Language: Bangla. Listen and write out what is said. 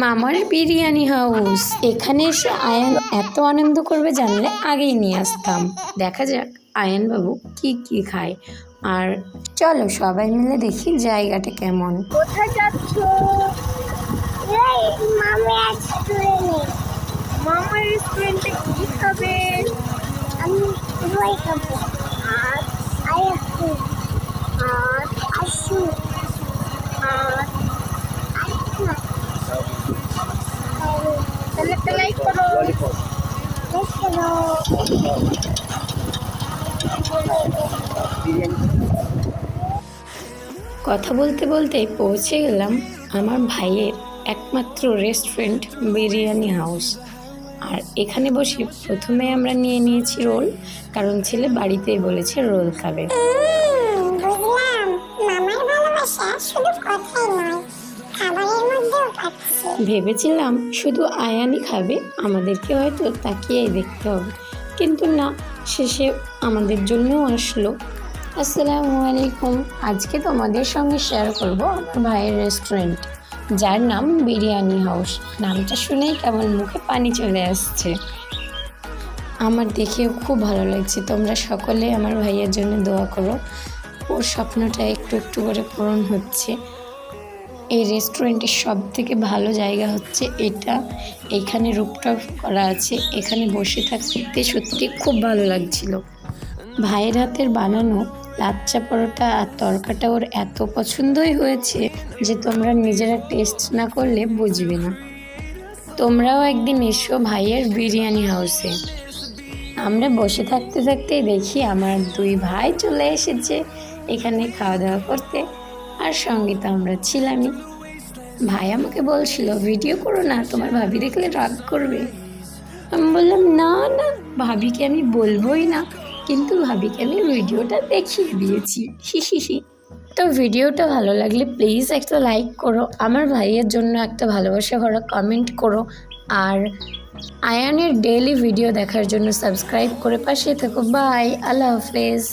মামার বিরিয়ানি হাউস। এখানে এসে আয়ান এত আনন্দ করবে জানলে আগেই নিয়ে আসতাম। দেখা যাক আয়ান বাবু কি কি খায়। আর চলো সবাই মিলে দেখি জায়গাটা কেমন। কোথায় যাচ্ছ? কথা বলতে বলতে পৌঁছে গেলাম আমার ভাইয়ের একমাত্র রেস্টুরেন্ট বিরিয়ানি হাউস আর এখানে বসে প্রথমে আমরা নিয়ে নিয়েছি রোল কারণ ছেলে বাড়িতেই বলেছে রোল খাবে। ভেবেছিলাম শুধু আয়ানই খাবে, আমাদেরকে হয়তো তাকিয়েই দেখতে হবে। কিন্তু না, শেষে আমাদের জন্যও আসলো। আসসালামু আলাইকুম। আজকে তোমাদের সঙ্গে শেয়ার করব আমার ভাইয়ের রেস্টুরেন্ট যার নাম বিরিয়ানি হাউস নামটা শুনেই কেমন মুখে পানি চলে আসছে। আমার দেখেও খুব ভালো লাগছে। তোমরা সকলে আমার ভাইয়ের জন্য দোয়া করো। ওর স্বপ্নটা একটু একটু করে পূরণ হচ্ছে। এই রেস্টুরেন্টের সব থেকে ভালো জায়গা হচ্ছে এটা। এখানে রুপটপ করা আছে, এখানে বসে থাকতে সত্যি খুব ভালো লাগছিল। ভাইয়ের হাতের বানানো লাচ্চা পরোটা আর তরকাটা ওর এত পছন্দই হয়েছে যে তোমরা নিজেরা টেস্ট না করলে বুঝবে না। তোমরাও একদিন এসো ভাইয়ের বিরিয়ানি হাউসে আমরা বসে থাকতে থাকতেই দেখি আমার দুই ভাই চলে এসেছে এখানে খাওয়া দাওয়া করতে। আর সঙ্গে তো আমরা ছিলামই। ভাই আমাকে বলছিল, ভিডিও করো না, তোমার ভাবি দেখলে রাগ করবে। আমি বললাম, না না, ভাবিকে আমি বলবোই না, কিন্তু ভাবিকে আমি ভিডিওটা দেখিয়ে দিয়েছি। হি হি হি। তো ভিডিওটা ভালো লাগলে প্লিজ একটা লাইক করো, আমার ভাইয়ের জন্য একটা ভালোবাসা ভরা কমেন্ট করো, আর আয়ানের ডেইলি ভিডিও দেখার জন্য সাবস্ক্রাইব করে পাশে থেকো। বাই, আল্লাহ হাফেজ।